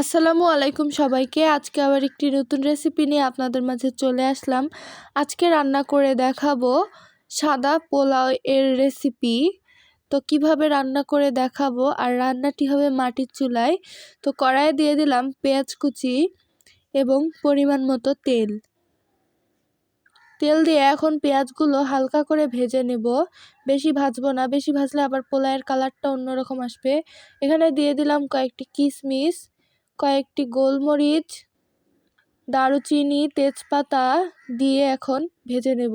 আসসালামু আলাইকুম সবাইকে। আজকে আবার একটি নতুন রেসিপি নিয়ে আপনাদের মাঝে চলে আসলাম। আজকে রান্না করে দেখাবো সাদা পোলাও এর রেসিপি তো কীভাবে রান্না করে দেখাবো আর রান্নাটি হবে মাটির চুলায়। তো কড়াইয়ে দিয়ে দিলাম পেঁয়াজ কুচি এবং পরিমাণ মতো তেল। তেল দিয়ে এখন পেঁয়াজগুলো হালকা করে ভেজে নেব। বেশি ভাজবো না, বেশি ভাজলে আবার পোলাওয়ের কালারটা অন্যরকম আসবে। এখানে দিয়ে দিলাম কয়েকটি কিশমিশ কয়েকটি গোলমরিচ, দারুচিনি, তেজপাতা দিয়ে এখন ভেজে নেব।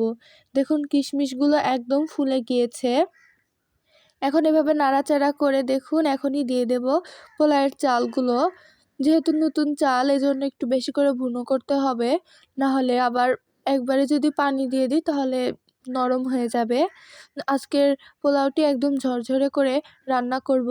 দেখুন, কিশমিশগুলো একদম ফুলে গিয়েছে। এখন এভাবে নাড়াচাড়া করে দেখুন, এখনই দিয়ে দেব পোলায়ের চালগুলো। যেহেতু নতুন চাল, এজন্য একটু বেশি করে ভুনো করতে হবে। না হলে আবার একবারে যদি পানি দিয়ে দিই, তাহলে নরম হয়ে যাবে। আজকের পোলাওটি একদম ঝরঝরে করে রান্না করব।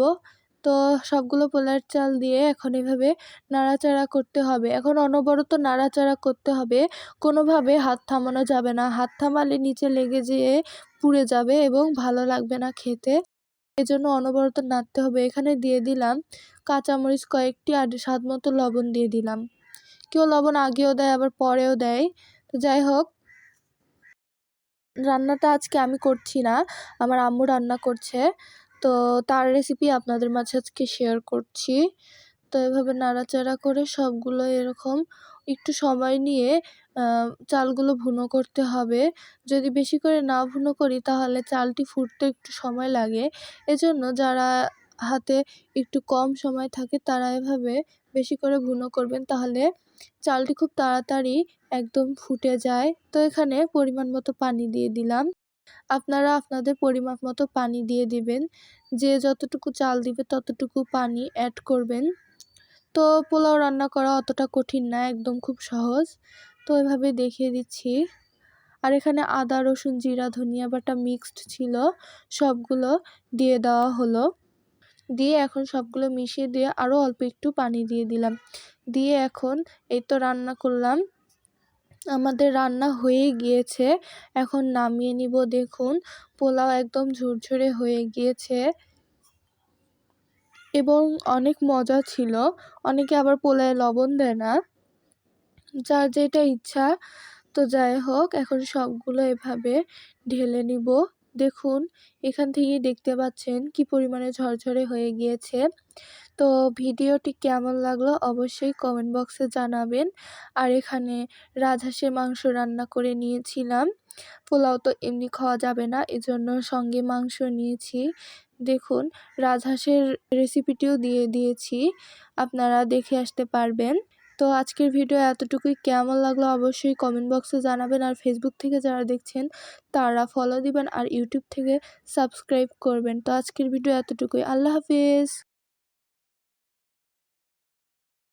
তো সবগুলো পোলার চাল দিয়ে এখন এভাবে নাড়াচাড়া করতে হবে। এখন অনবরত নাড়াচাড়া করতে হবে। কোনোভাবে হাত থামানো যাবে না। হাত থামালে নিচে লেগে যেয়ে পুড়ে যাবে এবং ভালো লাগবে না খেতে। এজন্য অনবরত নাড়তে হবে। এখানে দিয়ে দিলাম কাঁচামরিচ কয়েকটি আর স্বাদ মতো লবণ দিয়ে দিলাম। কেউ লবণ আগেও দেয়, আবার পরেও দেয়। তো যাই হোক। রান্নাটা আজকে আমি করছি না। আমার আম্মু রান্না করছে। তো তার রেসিপি আপনাদের মাঝে আজকে শেয়ার করছি। তো এভাবে নাড়াচাড়া করে সবগুলো এরকম একটু সময় নিয়ে চালগুলো ভুনো করতে হবে। যদি বেশি করে না ভুনো করি তাহলে চালটি ফুটতে একটু সময় লাগে। এজন্য যারা হাতে একটু কম সময় থাকে তারা এভাবে বেশি করে ভুনো করবেন তাহলে চালটি খুব তাড়াতাড়ি একদম ফুটে যায়। তো এখানে পরিমাণ মতো পানি দিয়ে দিলাম। আপনারা আপনাদের পরিমাপ মতো পানি দিয়ে দিবেন। যে যতটুকু চাল দিবে ততটুকু পানি অ্যাড করবেন। তো পোলাও রান্না করা অতটা কঠিন না, একদম খুব সহজ। তো এভাবে দেখিয়ে দিচ্ছি। আর এখানে আদা, রসুন, জিরা, ধনিয়া বাটা মিক্সড ছিল। সবগুলো দিয়ে দেওয়া হলো। দিয়ে এখন সবগুলো মিশিয়ে দিয়ে আরও অল্প একটু পানি দিয়ে দিলাম। দিয়ে এখন এই তো রান্না করলাম। আমাদের রান্না হয়ে গিয়েছে। এখন নামিয়ে নিব, দেখুন। পোলাও একদম ঝুরঝুরে হয়ে গিয়েছে। এবং অনেক মজা ছিল। অনেকে আবার পোলায় লবণ দেয় না। যার যেটা ইচ্ছা, তো যাই হোক, এখন সবগুলো এভাবে ঢেলে নিব। দেখুন, এখান থেকেই দেখতে পাচ্ছেন কি পরিমাণে ঝরঝরে হয়ে গিয়েছে। তো ভিডিওটি কেমন লাগল অবশ্যই কমেন্ট বক্সে জানাবেন। আর এখানে রাজহাঁসের মাংস রান্না করে নিয়েছিলাম। পোলাও তো এমনি খাওয়া যাবে না, এজন্য সঙ্গে মাংস নিয়েছি। দেখুন, রাজহাঁসের রেসিপিটিও দিয়ে দিয়েছি। আপনারা দেখে আসতে পারবেন। তো আজকের ভিডিও এতটুকুই। কেমন লাগল অবশ্যই কমেন্ট বক্সে জানাবেন আর ফেসবুক থেকে যারা দেখছেন, তারা ফলো দিবেন আর ইউটিউব থেকে সাবস্ক্রাইব করবেন। তো আজকের ভিডিও এতটুকুই। আল্লাহ হাফিজ।